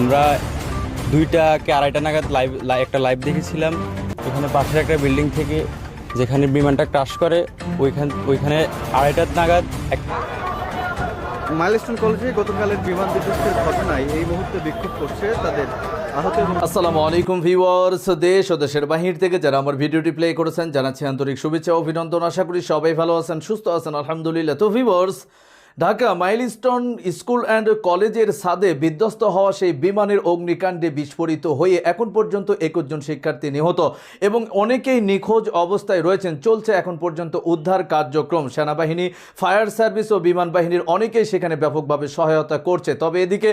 আমরা দুইটা কি আড়াইটা নাগাদ লাইভ একটা লাইভ দেখেছিলাম। এখানে পাশের একটা বিল্ডিং থেকে যেখানে বিমানটা ক্রাশ করে ওইখান ওইখানে আড়াইটা নাগাদ এক মাইলস্টোন কলেজে গতকালের বিমান বিধ্বস্তের ঘটনায় এই মুহূর্তে বিক্ষোভ করছে তাদের আসসালামু আলাইকুম ভিউয়ার্স দেশ ও দেশের বাহির থেকে যারা আমার ভিডিওটি প্লে করেছেন জানাচ্ছি আন্তরিক শুভেচ্ছা ও অভিনন্দন। আশা করি সবাই ভালো আছেন সুস্থ আছেন আলহামদুলিল্লাহ। তো viewers Dhaka Milestone school and কলেজের ছাদে বিধ্বস্ত হওয়া সেই বিমানের অগ্নিকাণ্ডে বিস্ফোরিত হয়ে এখন পর্যন্ত একুশ জন শিক্ষার্থী নিহত এবং অনেকেই নিখোঁজ অবস্থায় রয়েছেন। চলছে এখন পর্যন্ত উদ্ধার কার্যক্রম। সেনাবাহিনী, ফায়ার সার্ভিস ও বিমান বাহিনীর অনেকেই সেখানে ব্যাপকভাবে সহায়তা করছে। তবে এদিকে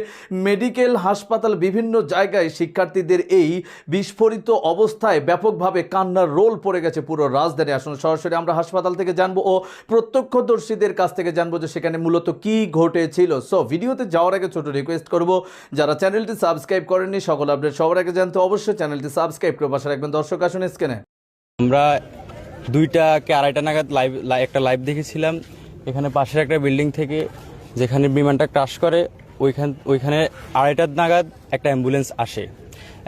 মেডিকেল হাসপাতাল বিভিন্ন জায়গায় শিক্ষার্থীদের এই বিস্ফোরিত অবস্থায় ব্যাপকভাবে কান্নার রোল পড়ে গেছে পুরো রাজধানী। আসলে সরাসরি আমরা হাসপাতাল থেকে জানব ও প্রত্যক্ষদর্শীদের কাছ থেকে জানব যে সেখানে মূলত কি ঘটেছিল? সো ভিডিওতে যাওয়ার আগে ছোট রিকোয়েস্ট করব, যারা চ্যানেলটি সাবস্ক্রাইব করেননি, সকল আপডেট সবার আগে জানতে অবশ্যই চ্যানেলটি সাবস্ক্রাইব করে পাশে রাখবেন। দর্শক, আসুন স্ক্যানে আমরা দুইটা কি আড়াইটা নাগাদ লাইভ একটা লাইভ দেখেছিলাম। এখানে পাশের একটা বিল্ডিং থেকে যেখানে বিমানটা ক্রাশ করে, ওইখান, ওইখানে আড়াইটা নাগাদ একটা অ্যাম্বুলেন্স আসে।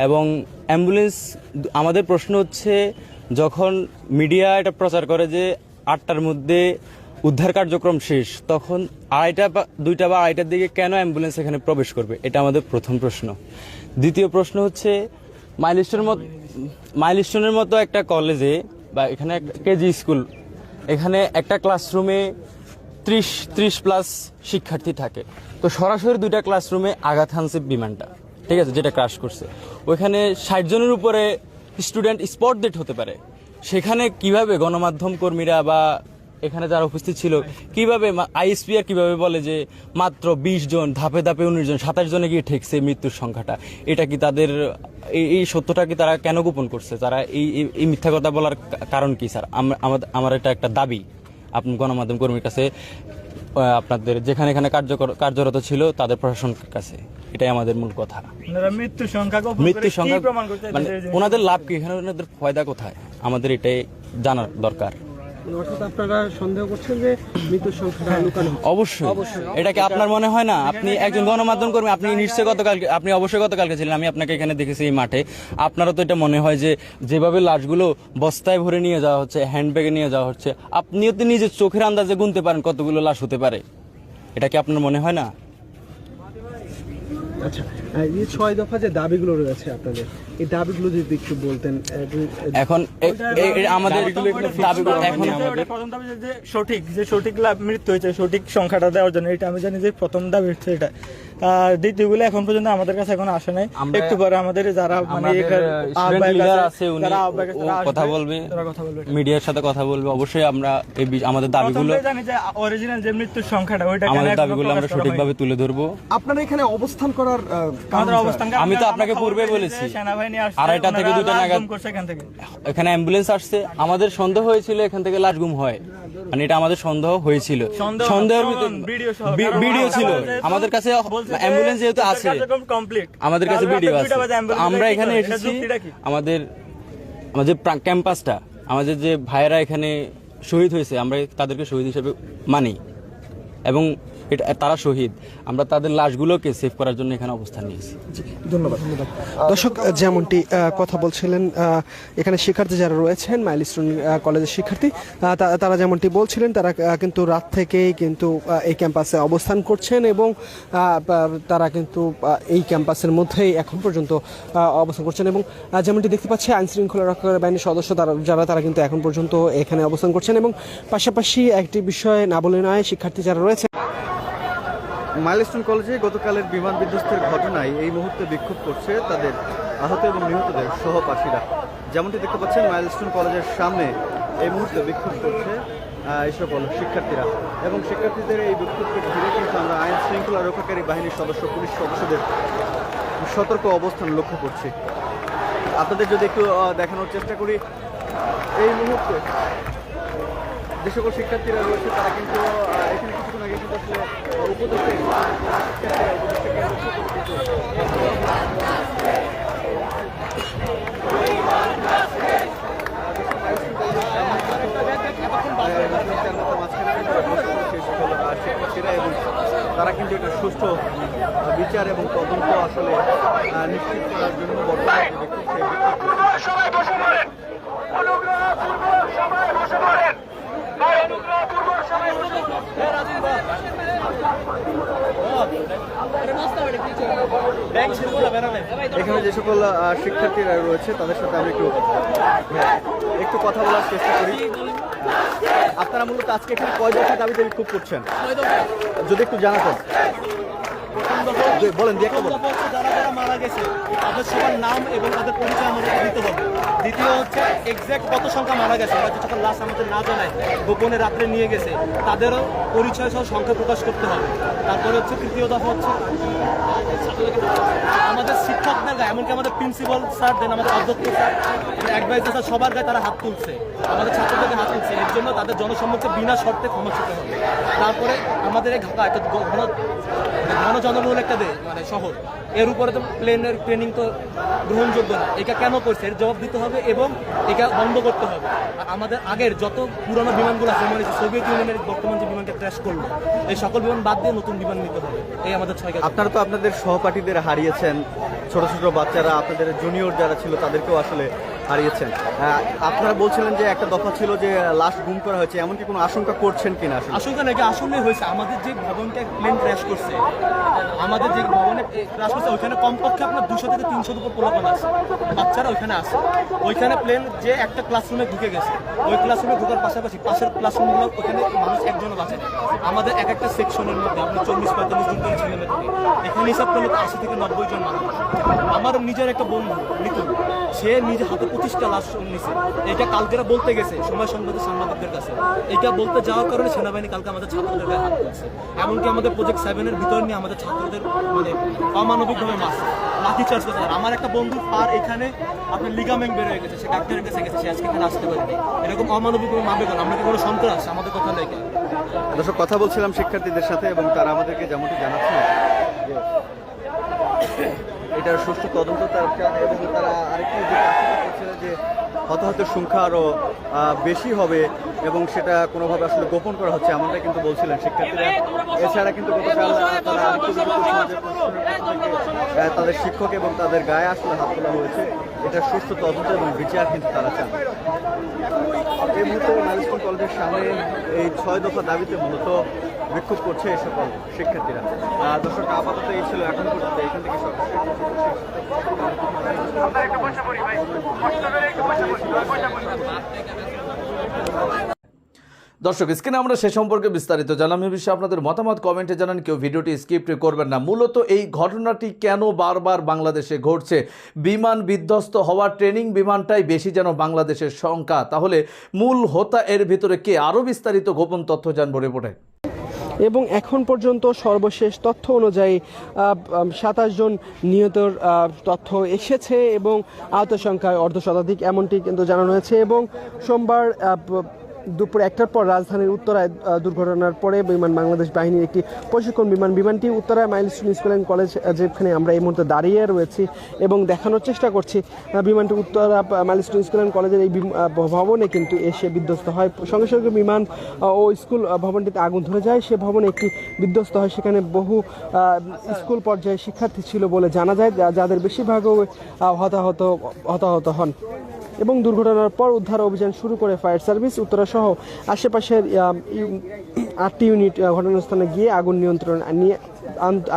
এবং অ্যাম্বুলেন্স আমাদের প্রশ্ন হচ্ছে, যখন মিডিয়া এটা প্রচার করে যে আটটার মধ্যে উদ্ধার কার্যক্রম শেষ, তখন আড়াইটা বা দুইটা বা আড়াইটার দিকে কেন অ্যাম্বুলেন্স এখানে প্রবেশ করবে? এটা আমাদের প্রথম প্রশ্ন। দ্বিতীয় প্রশ্ন হচ্ছে, মাইলস্টোনের মতো মাইলস্টোনের মতো একটা কলেজে বা এখানে একটা কেজি স্কুল, এখানে একটা ক্লাসরুমে ত্রিশ ত্রিশ প্লাস শিক্ষার্থী থাকে। তো সরাসরি দুইটা ক্লাসরুমে আঘাত হানছে বিমানটা, ঠিক আছে, যেটা ক্রাশ করছে। ওইখানে ষাট জনের উপরে স্টুডেন্ট স্পট ডেট হতে পারে। সেখানে কীভাবে গণমাধ্যম কর্মীরা বা এখানে যারা উপস্থিত ছিল কীভাবে আইএসপি আর কীভাবে বলে যে মাত্র বিশ জন ধাপে ধাপে উনিশ জন সাতাশ জনে গিয়ে ঠেকছে মৃত্যুর সংখ্যাটা? এটা কি তাদের এই সত্যটা কি তারা কেন গোপন করছে? তারা এই এই- মিথ্যা কথা বলার কারণ কি স্যার? আমাদের আমার এটা একটা দাবি। আপনি গণমাধ্যম কর্মীর কাছে আপনাদের যেখানে এখানে কার্যকর কার্যরত ছিল তাদের প্রশাসনের কাছে। এটাই আমাদের মূল কথা। ওনারা মৃত্যু সংখ্যা মৃত্যু সংখ্যা মানে? ওনাদের লাভ কি? এখানে ওনাদের ফয়দা কোথায়? আমাদের এটাই জানার দরকার। অর্থাৎ আপনারা সন্দেহ করছেন যে মৃত্যুর সংখ্যাটা লুকানো অবশ্যই। এটা কি আপনার মনে হয় না? আপনি একজন গণমাধ্যম কর্মী আপনি নিশ্চয়ই গতকালকে আপনি অবশ্যই গতকালকে ছিলেন আমি আপনাকে এখানে দেখেছি এই মাঠে। আপনারও তো এটা মনে হয় যে যেভাবে লাশগুলো বস্তায় ভরে নিয়ে যাওয়া হচ্ছে হ্যান্ডব্যাগে নিয়ে যাওয়া হচ্ছে আপনিও তো নিজের চোখের আন্দাজে গুনতে পারেন কতগুলো লাশ হতে পারে। এটা কি আপনার মনে হয় না? আচ্ছা এই ছয় দফা যে দাবিগুলো রয়েছে আপনাদের এই দাবিগুলো যদি একটু বলতেন এখন আমাদের দাবিগুলো এখন প্রথম দাবি যে- সঠিক যে সঠিক লাভ মৃত্যু হয়েছে সঠিক সংখ্যাটা দেওয়ার জন্য এটা আমি জানি যে প্রথম দাবি হচ্ছে এটা। দ্বিতীয়গুলো এখন পর্যন্ত আমাদের কাছে এখন আসে নাই। একটু পরে আমাদের যারা মানে আছে, উনি কথা বলবে তারা কথা বলবে। মিডিয়ার সাথে কথা বলবে। অবশ্যই আমরা এই আমাদের দাবিগুলো জানি যে অরিজিনাল যে মৃত্যুর সংখ্যাটা ওইটা আমাদের দাবিগুলো আমরা সঠিকভাবে তুলে ধরবো। আপনারা এখানে অবস্থান করার আমাদের অবস্থান আমি তো আপনাকে পূর্বে বলেছি। আড়াইটা থেকে লাশ নাগাদ- গুম করছে এখান থেকে। এখানে অ্যাম্বুলেন্স আসছে। আমাদের সন্দেহ হয়েছিল এখান থেকে লাশ গুম হয়। মানে এটা আমাদের সন্দেহ হয়েছিল। সন্দেহের ভিডিও ছিল। আমাদের কাছে অ্যাম্বুলেন্স যেহেতু আছে আমাদের কাছে ভিডিও আছে। আমরা এখানে এসেছি আমাদের আমাদের ক্যাম্পাসটা আমাদের যে ভাইয়েরা এখানে শহীদ হয়েছে আমরা তাদেরকে শহীদ হিসেবে মানি। এবং এটা, তারা শহীদ। আমরা তাদের লাশগুলোকে সেভ করার জন্য এখানে অবস্থান নিয়েছি। ধন্যবাদ দর্শক যেমনটি কথা বলছিলেন এখানে শিক্ষার্থী যারা রয়েছেন, মাইলস্টোন কলেজের শিক্ষার্থী তারা যেমনটি বলছিলেন, তারা কিন্তু রাত থেকেই কিন্তু এই ক্যাম্পাসে অবস্থান করছেন এবং তারা কিন্তু এই ক্যাম্পাসের মধ্যেই এখন পর্যন্ত অবস্থান করছেন এবং যেমনটি দেখতে পাচ্ছি আইন শৃঙ্খলা রক্ষাকারী বাহিনীর সদস্য তারা, যারা, তারা কিন্তু এখন পর্যন্ত এখানে অবস্থান করছেন এবং পাশাপাশি একটি বিষয় না বলে নয়, শিক্ষার্থী যারা রয়েছে মাইলস্টোন কলেজে গতকালের বিমান বিধ্বস্তের ঘটনায় এই মুহূর্তে বিক্ষোভ করছে তাদের আহত এবং নিহতদের সহপাঠীরা। যেমনটি দেখতে পাচ্ছেন, মাইলস্টোন কলেজের সামনে এই মুহূর্তে বিক্ষোভ করছে এই সকল শিক্ষার্থীরা। এবং শিক্ষার্থীদের এই বিক্ষোভকে ঘিরে কিন্তু আমরা আইন শৃঙ্খলা রক্ষাকারী বাহিনীর সদস্য, পুলিশ সদস্যদের সতর্ক অবস্থান লক্ষ্য করছি। আপনাদের যদি একটু দেখানোর চেষ্টা করি, এই মুহূর্তে যে সকল শিক্ষার্থীরা রয়েছে, তারা কিন্তু এখানে আগে কিন্তু আসলে আহ, উপদেশে শিক্ষার্থীরা উপদেশকে কেন্দ্র করে কিন্তু শিক্ষার্থীরা এবং তারা কিন্তু এটা সুষ্ঠু বিচার এবং তদন্ত আসলে আহ, আহ, নিশ্চিত করার জন্য বর্তমানে যে বিক্ষোভ, সেই বিক্ষোভ সবাই বসে পড়েন অনুগ্রহপূর্বক সবাই বসে পড়েন ভাই অনুগ্রহপূর্বক সবাই বসে পড়েন। এখানে যে সকল শিক্ষার্থীরা রয়েছে তাদের সাথে আমি একটু হ্যাঁ, একটু কথা বলার চেষ্টা করি। আপনারা মূলত আজকে এখানে কয় দফা দাবিতে বিক্ষোভ করছেন? যদি একটু জানাতেন। বলেন যারা যারা মারা গেছে তাদের সবার নাম এবং তাদের পরিচয় আমাদের দিতে হবে। দ্বিতীয় হচ্ছে এক্সাক্ট কত সংখ্যা মারা গেছে, হয়তো যখন লাশ আমাদের না জানায়, গোপনে রাত্রে নিয়ে গেছে, তাদেরও পরিচয় সহ সংখ্যা প্রকাশ করতে হবে। তারপরে হচ্ছে, তৃতীয় দফা হচ্ছে, আমাদের শিক্ষকদের গায়ে, এমনকি আমাদের প্রিন্সিপাল স্যার দেন, আমাদের অধ্যক্ষ স্যার অ্যাডভাইজার স্যার সবার গায়ে তারা হাত তুলছে। আমাদের ছাত্রদেরকে হাত তুলছে। এর জন্য তাদের জনসম্মুখে বিনা শর্তে ক্ষমা হবে। তারপরে আমাদের এই ঢাকা একটা ঘন ঘন জনবহুল একটা দেশ মানে শহর। এর উপরে তো প্লেনের ট্রেনিং তো গ্রহণযোগ্য না। এটা কেন করছে? এর জবাব দিতে হবে এবং এটা বন্ধ করতে হবে। আমাদের আগের যত পুরনো বিমানগুলো আছে মানে সোভিয়েত ইউনিয়নের বর্তমান যে বিমানকে ক্র্যাশ করল, এই সকল বিমান বাদ দিয়ে নতুন বিমান নিতে হবে। এই আমাদের ছয় আপনারা তো আপনাদের সহপাঠীদের হারিয়েছেন, ছোট ছোট বাচ্চারা, আপনাদের জুনিয়র যারা ছিল, তাদেরকেও আসলে হারিয়েছেন। আপনারা বলছিলেন যে একটা দফা ছিল যে লাশ গুম করা হয়েছে, এমনকি কোনো আশঙ্কা করছেন কিনা আশঙ্কা নাকি আসলে হয়েছে। আমাদের যে ভবনটা প্লেন ক্র্যাশ করছে, আমাদের যে ভবনে ক্র্যাশ করছে, ওইখানে কমপক্ষে আপনার দুশো থেকে তিনশোর উপর পোলাপান আছে। বাচ্চারা ওইখানে আছে। ওইখানে প্লেন যে একটা ক্লাসরুমে ঢুকে গেছে, ওই ক্লাসরুমে ঢোকার পাশাপাশি পাশের ক্লাসরুমগুলো ওখানে মানুষ একজনও বাঁচে আমাদের এক একটা সেকশনের মধ্যে আপনার চল্লিশ, পঁয়তাল্লিশ জন করে ছেলে মেয়ে থাকে এখানে হিসাব করলে আশি থেকে নব্বই জন মানুষ। আমার নিজের একটা বন্ধু নিতুন সে নিজে হাতে পঁচিশটা লাশ নিছে। এটা কালকেরা বলতে গেছে, সময় সংবাদের সাংবাদিকদের কাছে। এটা বলতে যাওয়ার কারণে সেনাবাহিনী কালকে আমাদের ছাত্রদের হাত তুলছে। এমনকি আমাদের প্রজেক্ট সেভেনের ভিতর নিয়ে আমাদের ছাত্রদের মানে অমানবিকভাবে মাস লাঠি চার্জ করছে। আমার একটা বন্ধু পার এখানে আপনার লিগামেন্ট বের হয়ে গেছে, সে ডাক্তারের কাছে গেছে, সে আজকে এখানে আসতে পারেনি। এরকম অমানবিকভাবে মারবে কেন? আমরা কি কোনো সন্ত্রাস আমাদের কথা নেই দর্শক, কথা বলছিলাম শিক্ষার্থীদের সাথে এবং তারা আমাদেরকে যেমনটি জানাচ্ছেন যে এটার সুষ্ঠু তদন্ত তার এবং তারা আরেকটি যে হতাহতের সংখ্যা আরও বেশি হবে এবং সেটা কোনোভাবে আসলে গোপন করা হচ্ছে এমনটা কিন্তু বলছিলেন শিক্ষার্থীরা। এছাড়া কিন্তু তাদের শিক্ষক এবং তাদের গায়ে আসলে হাত তোলা হয়েছে। এটা সুষ্ঠু তদন্ত এবং বিচার কিন্তু তারা চান। এই মুহূর্তে ম্যানেজমেন্ট কলেজের সামনে এই ছয় দফা দাবিতে মূলত বিক্ষোভ করছে এই সকল শিক্ষার্থীরা। দর্শক, আপাতত এই ছিল এখন পর্যন্ত। এখান থেকে বসে পড়ি, ভাই। বসে পড়ি। দর্শক স্ক্রিনে আমরা সে সম্পর্কে বিস্তারিত জানলাম। এ বিষয়ে আপনাদের মতামত কমেন্টে জানান। কেউ ভিডিওটি স্কিপ করবেন না। মূলত এই ঘটনাটি কেন বারবার বাংলাদেশে ঘটছে? বিমান বিধ্বস্ত হওয়ার ট্রেনিং বিমানটাই বেশি যেন বাংলাদেশের সংখ্যা। তাহলে মূল হোতা এর ভিতরে কে? আরও বিস্তারিত গোপন তথ্য জানব রিপোর্টে এবং এখন পর্যন্ত সর্বশেষ তথ্য অনুযায়ী সাতাশ জন নিহতর তথ্য এসেছে এবং আহত সংখ্যায় অর্ধ শতাধিক, এমনটি কিন্তু জানানো হয়েছে। এবং সোমবার দুপুর একটার পর রাজধানীর উত্তরায় দুর্ঘটনার পরে বিমান বাংলাদেশ বাহিনীর একটি প্রশিক্ষণ বিমান বিমানটি উত্তরায় মাইলস্টোন স্কুল অ্যান্ড কলেজ যেখানে আমরা এই মুহূর্তে দাঁড়িয়ে রয়েছি এবং দেখানোর চেষ্টা করছি। বিমানটি উত্তরা মাইলস্টোন স্কুল অ্যান্ড কলেজের এই ভবনে কিন্তু এসে বিধ্বস্ত হয়। সঙ্গে সঙ্গে বিমান ও স্কুল ভবনটিতে আগুন ধরে যায়। সে ভবনে একটি বিধ্বস্ত হয়। সেখানে বহু স্কুল পর্যায়ে শিক্ষার্থী ছিল বলে জানা যায় যাদের বেশিরভাগও হতাহত হতাহত হন। এবং দুর্ঘটনার পর উদ্ধার অভিযান শুরু করে ফায়ার সার্ভিস, উত্তরা সহ আশেপাশের আটটি ইউনিট ঘটনাস্থলে গিয়ে আগুন নিয়ন্ত্রণ নিয়ে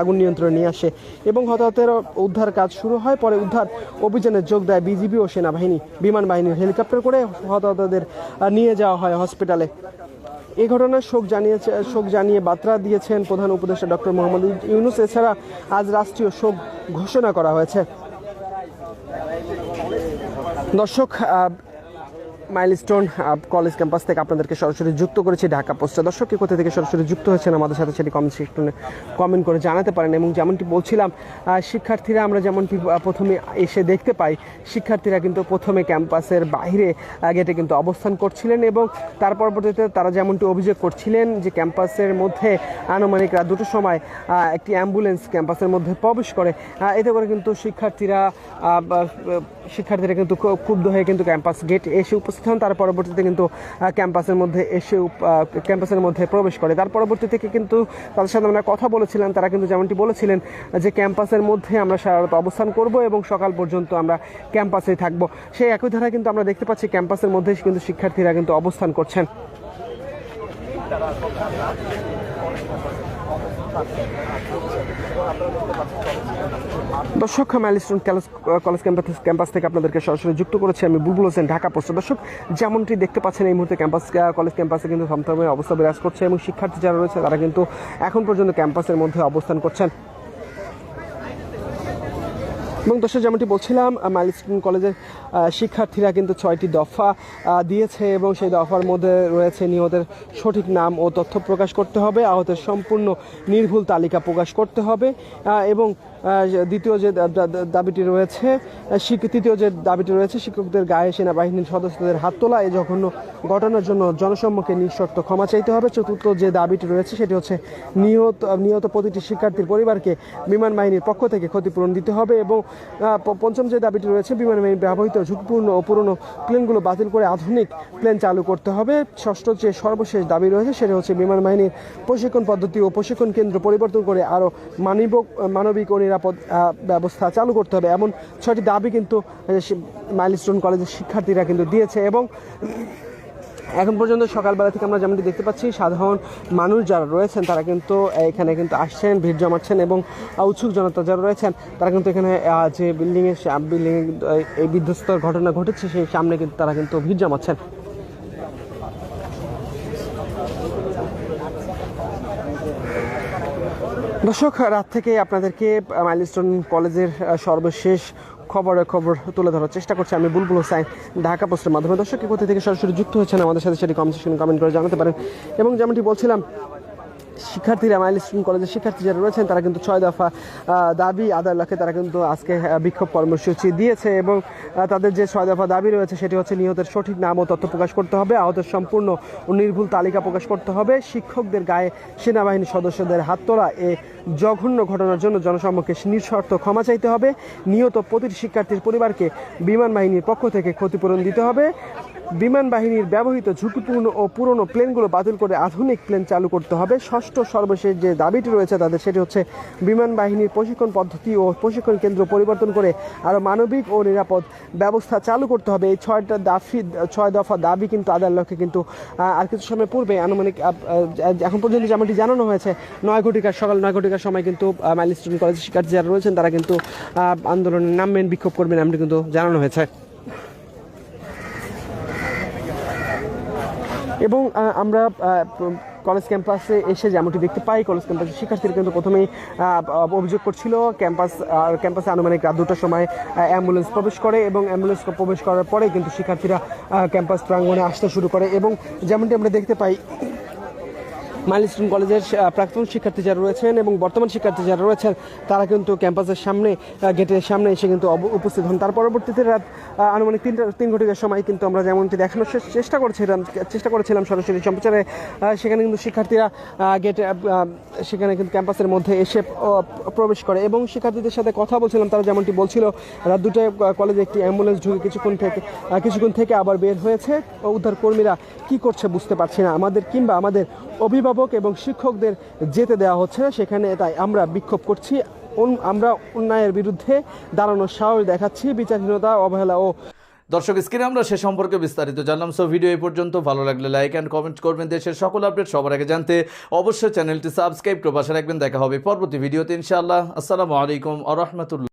আগুন নিয়ন্ত্রণে নিয়ে আসে এবং হতাহতের উদ্ধার কাজ শুরু হয়। পরে উদ্ধার অভিযানে যোগ দেয় বিজিবি ও সেনাবাহিনী। বিমান বাহিনীর হেলিকপ্টার করে হতাহতদের নিয়ে যাওয়া হয় হসপিটালে। এই ঘটনার শোক জানিয়েছে, শোক জানিয়ে বার্তা দিয়েছেন প্রধান উপদেষ্টা ডক্টর মোহাম্মদ ইউনুস। এছাড়া আজ রাষ্ট্রীয় শোক ঘোষণা করা হয়েছে। দর্শক মাইলস্টোন কলেজ ক্যাম্পাস থেকে আপনাদেরকে সরাসরি যুক্ত করেছি, ঢাকা পোস্টে। দর্শক কোথা থেকে সরাসরি যুক্ত হয়েছেন আমাদের সাথে সেটি কমেন্ট সেকশনে কমেন্ট করে জানাতে পারেন। এবং যেমনটি বলছিলাম শিক্ষার্থীরা আমরা যেমনটি প্রথমে এসে দেখতে পাই, শিক্ষার্থীরা কিন্তু প্রথমে ক্যাম্পাসের বাইরে গেটে কিন্তু অবস্থান করছিলেন এবং তার পরবর্তীতে তারা যেমনটি অভিযোগ করছিলেন যে ক্যাম্পাসের মধ্যে আনুমানিক রাত দুটোর সময় একটি অ্যাম্বুলেন্স ক্যাম্পাসের মধ্যে প্রবেশ করে। এতে করে কিন্তু শিক্ষার্থীরা শিক্ষার্থীরা কিন্তু ক্ষুব্ধ হয়ে কিন্তু ক্যাম্পাস গেট এসে উপস্থিত হন তার পরবর্তীতে কিন্তু ক্যাম্পাসের মধ্যে এসে ক্যাম্পাসের মধ্যে প্রবেশ করে। তার পরবর্তী থেকে কিন্তু তাদের সাথে আমরা কথা বলেছিলাম, তারা কিন্তু যেমনটি বলেছিলেন যে ক্যাম্পাসের মধ্যে আমরা সারা রাত অবস্থান করব এবং সকাল পর্যন্ত আমরা ক্যাম্পাসে থাকব। সেই একই ধারা কিন্তু আমরা দেখতে পাচ্ছি ক্যাম্পাসের মধ্যে কিন্তু শিক্ষার্থীরা কিন্তু অবস্থান করছেন। দর্শক মাইলস্টোন কলেজ ক্যাম্পাস ক্যাম্পাস থেকে আপনাদেরকে সরাসরি যুক্ত করেছি আমি বুলবুল হোসেন, ঢাকা পোস্ট। দর্শক, যেমনটি দেখতে পাচ্ছেন, এই মুহূর্তে ক্যাম্পাস কলেজ ক্যাম্পাসে কিন্তু থমথমে অবস্থা বিরাজ করছে এবং শিক্ষার্থী যারা রয়েছে, তারা কিন্তু এখন পর্যন্ত ক্যাম্পাসের মধ্যে অবস্থান করছেন। এবং দর্শক, যেমনটি বলছিলাম মাইলস্টোন কলেজের শিক্ষার্থীরা কিন্তু ছয়টি দফা দিয়েছে এবং সেই দফার মধ্যে রয়েছে নিহতের সঠিক নাম ও তথ্য প্রকাশ করতে হবে, আহতের সম্পূর্ণ নির্ভুল তালিকা প্রকাশ করতে হবে এবং দ্বিতীয় যে দাবিটি রয়েছে তৃতীয় যে দাবিটি রয়েছে, শিক্ষকদের গায়ে সেনাবাহিনীর সদস্যদের হাত তোলা, এই জঘন্য ঘটনার জন্য জনসম্মুখে নিঃশর্ত ক্ষমা চাইতে হবে। চতুর্থ যে দাবিটি রয়েছে, সেটি হচ্ছে নিহত নিহত প্রতিটি শিক্ষার্থীর পরিবারকে বিমান বাহিনীর পক্ষ থেকে ক্ষতিপূরণ দিতে হবে এবং পঞ্চম যে দাবিটি রয়েছে, বিমান বাহিনীর ব্যবহৃত ঝুঁকিপূর্ণ ও পুরনো প্লেনগুলো বাতিল করে আধুনিক প্লেন চালু করতে হবে। ষষ্ঠ যে সর্বশেষ দাবি রয়েছে, সেটা হচ্ছে বিমান বাহিনীর প্রশিক্ষণ পদ্ধতি ও প্রশিক্ষণ কেন্দ্র পরিবর্তন করে আরও মানবিক মানবিক ও নিরাপদ ব্যবস্থা চালু করতে হবে। এমন ছয়টি দাবি কিন্তু মাইলস্টোন কলেজের শিক্ষার্থীরা কিন্তু দিয়েছে এবং এখন পর্যন্ত সকালবেলা থেকে আমরা যেমনটি দেখতে পাচ্ছি, সাধারণ মানুষ যারা রয়েছেন, তারা কিন্তু এখানে কিন্তু আসছেন, ভিড় জমাচ্ছেন এবং উৎসুক জনতা যারা রয়েছেন, তারা কিন্তু এখানে যে বিল্ডিংয়ের বিল্ডিং এই বিধ্বস্তর ঘটনা ঘটেছে, সেই সামনে কিন্তু তারা কিন্তু ভিড় জমাচ্ছেন। দর্শক, রাত থেকে আপনাদেরকে মাইলস্টোন কলেজের সর্বশেষ খবরে খবর তুলে ধরার চেষ্টা করছি আমি বুলবুল হোসাইন ঢাকা পোস্টের মাধ্যমে। দর্শক কোথা থেকে সরাসরি যুক্ত হয়েছেন আমাদের সাথে সেটি কমেন্ট করে জানাতে পারেন। এবং যেমনটি বলছিলাম শিক্ষার্থীরা মাইলস্টোন কলেজের শিক্ষার্থী যারা রয়েছেন, তারা কিন্তু ছয় দফা দাবি আদায়ের লক্ষ্যে তারা কিন্তু আজকে বিক্ষোভ কর্মসূচি দিয়েছে এবং তাদের যে ছয় দফা দাবি রয়েছে, সেটি হচ্ছে নিহতের সঠিক নাম ও তথ্য প্রকাশ করতে হবে আহতের সম্পূর্ণ ও নির্ভুল তালিকা প্রকাশ করতে হবে, শিক্ষকদের গায়ে সেনাবাহিনীর সদস্যদের হাত তোলা, এ জঘন্য ঘটনার জন্য জনসম্মুখে নিঃশর্ত ক্ষমা চাইতে হবে, নিহত প্রতিটি শিক্ষার্থীর পরিবারকে বিমান বাহিনীর পক্ষ থেকে ক্ষতিপূরণ দিতে হবে বিমান বাহিনীর ব্যবহৃত ঝুঁকিপূর্ণ ও পুরনো প্লেনগুলো বাতিল করে আধুনিক প্লেন চালু করতে হবে। ষষ্ঠ সর্বশেষ যে দাবিটি রয়েছে তাদের, সেটি হচ্ছে বিমান বাহিনীর প্রশিক্ষণ পদ্ধতি ও প্রশিক্ষণ কেন্দ্র পরিবর্তন করে আরও মানবিক ও নিরাপদ ব্যবস্থা চালু করতে হবে। এই ছয়টা দাফি ছয় দফা দাবি কিন্তু আদায়ের লক্ষ্যে কিন্তু আর কিছু সময় পূর্বে আনুমানিক এখন পর্যন্ত যেমনটি জানানো হয়েছে, নয় ঘটিকার সকাল, নয় ঘটিকার সময় কিন্তু মাইলস্টোন কলেজের শিক্ষার্থী যারা রয়েছেন তারা কিন্তু আন্দোলনে নামবেন, বিক্ষোভ করবেন, এমনটি কিন্তু জানানো হয়েছে। এবং আমরা কলেজ ক্যাম্পাসে এসে যেমনটি দেখতে পাই কলেজ ক্যাম্পাসে শিক্ষার্থীরা কিন্তু প্রথমেই অভিযোগ করছিল ক্যাম্পাস ক্যাম্পাসে আনুমানিক রাত দুটার সময় অ্যাম্বুলেন্স প্রবেশ করে এবং অ্যাম্বুলেন্স প্রবেশ করার পরে কিন্তু শিক্ষার্থীরা ক্যাম্পাস প্রাঙ্গণে আসতে শুরু করে এবং যেমনটি আমরা দেখতে পাই মাইলস্টোন কলেজের প্রাক্তন শিক্ষার্থী যারা রয়েছেন এবং বর্তমান শিক্ষার্থী যারা রয়েছেন, তারা কিন্তু ক্যাম্পাসের সামনে গেটের সামনে এসে কিন্তু উপস্থিত হন। তার পরবর্তীতে রাত আনুমানিক তিনটা, তিন ঘটিকার সময় কিন্তু আমরা যেমনটি দেখানোর চেষ্টা করছিলাম, চেষ্টা করেছিলাম সরাসরি সম্প্রচারে সেখানে কিন্তু শিক্ষার্থীরা গেটে সেখানে কিন্তু ক্যাম্পাসের মধ্যে এসে প্রবেশ করে এবং শিক্ষার্থীদের সাথে কথা বলছিলাম, তারা যেমনটি বলছিল, রাত দুটায় কলেজে একটি অ্যাম্বুলেন্স ঢুকে কিছুক্ষণ থেকে কিছুক্ষণ থেকে আবার বের হয়েছে উদ্ধার কর্মীরা কি করছে বুঝতে পারছি না। আমাদের কিংবা আমাদের অভিভাবক এবং শিক্ষকদের যেতে দেওয়া হচ্ছে না। সেখানে তাই আমরা বিক্ষোভ করছি। আমরা অন্যায়ের বিরুদ্ধে দাঁড়ানোর সাহস দেখাচ্ছি। বিচারহীনতা, অবহেলা ও দর্শক, স্ক্রিনে আমরা সে সম্পর্কে বিস্তারিত জানলাম। সো ভিডিও এই পর্যন্ত। ভালো লাগলে লাইক অ্যান্ড কমেন্ট করবেন। দেশের সকল আপডেট সবার আগে জানতে অবশ্যই চ্যানেলটি সাবস্ক্রাইব করে পাশে রাখবেন। দেখা হবে পরবর্তী ভিডিওতে ইনশাআল্লাহ। আসসালামু আলাইকুম আ রহমতুল্লাহ।